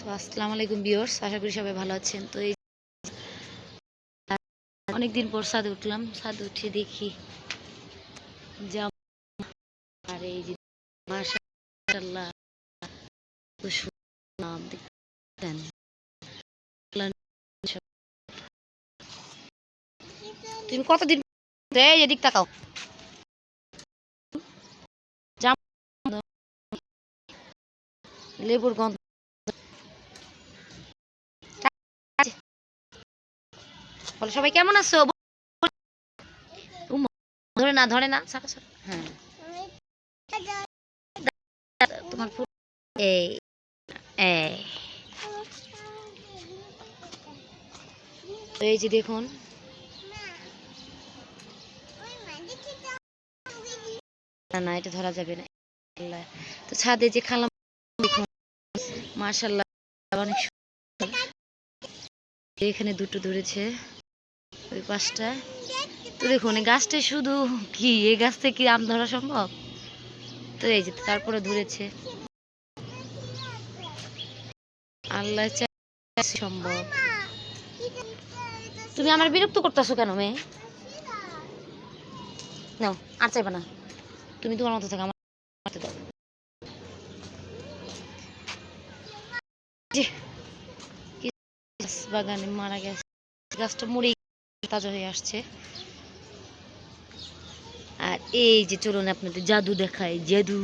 তো আসসালামু আলাইকুম বিয়র্স আশা করি সবাই ভালো আছেন। তো এই অনেকদিন পর ছাদে উঠলাম, ছাদে উঠে দেখি জাম আর এই যে মাশাআল্লাহ সুন্দর দেখতেন তুমি কতদিন এই এদিক তাকাও। লেবুর গন্ধ বলো, সবাই কেমন আছো? ধরে না ধরে না সারা হ্যাঁ। তোমার এই এই। যে দেখুন। না না, এটা ধরা যাবে না। তো ছাদে যে খালাম, দেখুন। মার্শাল্লাহ অনেক। এখানে দুটো ধরেছে। ওই পাশটা তো দেখুন, এই গাছটা শুধু কি, এই গাছ থেকে আম ধরা সম্ভব? তো এই যে তারপরে ধরেছে। আল্লাহ সম্ভব। তুমি আমার বিরক্ত করতেছো কেন, মেয়ে? নাও, আর চাইবা না। তুমি তোমার মতো থাকো, আমার বাগানে মারা গেছে। গাছটা মরে তাজা হয়ে আসছে। আর এই যে চলুন আপনাদের জাদু দেখায় জাদু।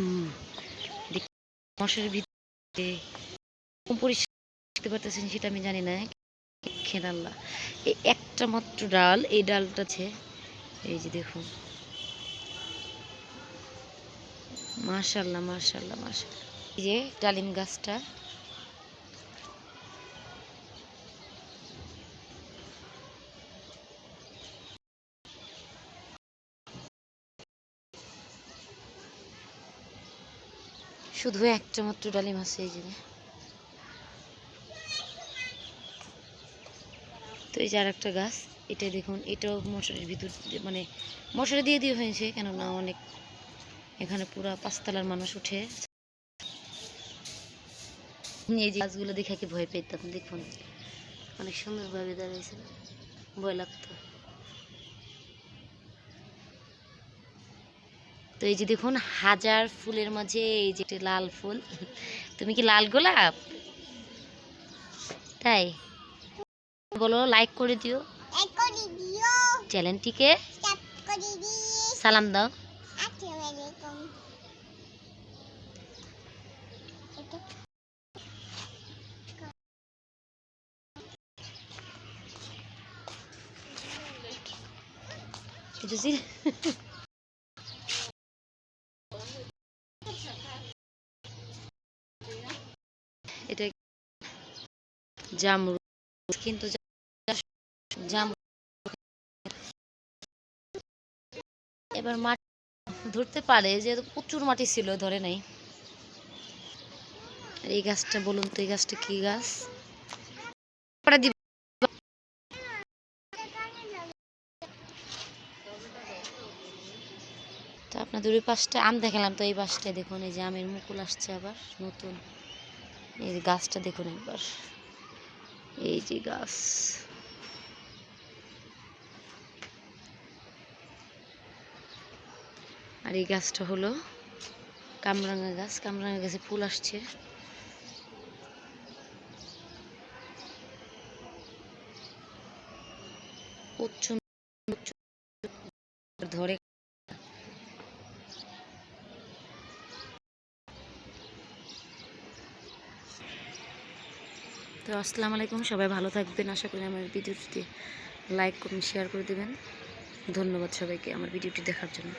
মশার ভিতরে দেখতে পারতেছেন সেটা আমি জানি না। খেলাল্লা এই একটা মাত্র ডাল, এই ডালটা এই যে দেখুন। মাশাল্লাহ মাশাল্লাহ মাশাল্লাহ এই যে ডালিম গাছটা। শুধু একটা মাত্র ডালিম আছে এই যে। তো এই যে আর একটা গাছ এটা দেখুন, এটাও মশারির ভিতর মানে মশারি দিয়ে দিয়ে হয়েছে, কেননা অনেক এখানে পুরা পাঁচতলার মানুষ উঠে। এই যে গাছগুলো দেখে কি ভয় পেতাম, দেখুন। অনেক সুন্দরভাবে দাঁড়িয়েছে। ভয় লাগতো। তো এই যে দেখুন হাজার ফুলের মাঝে এই যে লাল ফুল। তুমি কি লাল গোলাপ? তাই? বলো লাইক করে দিও। চ্যানেলটিকে সালাম দাও। কিছু ছিল? এটা জামরু কিন্তু এবার মাটি ধরতে পারে যে প্রচুর মাটি ছিল, ধরে নাই। এই গাছটা, বলুন তো, এই গাছটা কি গাছ পরে দিব। তো আপনাদের ওই পাশটা আম দেখালাম তো এই পাশটায় দেখুন, এই যে আমের মুকুল আসছে আবার, নতুন। এই যে গাছটা দেখুন একবার। এই যে গাছ। আর এই গাছটা হলো কামরাঙা গাছ, কামরাঙা গাছে ফুল আসছে। প্রচুর ধরে তো আসসালামু আলাইকুম, সবাই ভালো থাকবেন। আশা করি আমার ভিডিওটি লাইক করুন শেয়ার করে দেবেন। ধন্যবাদ সবাইকে আমার ভিডিওটি দেখার জন্য।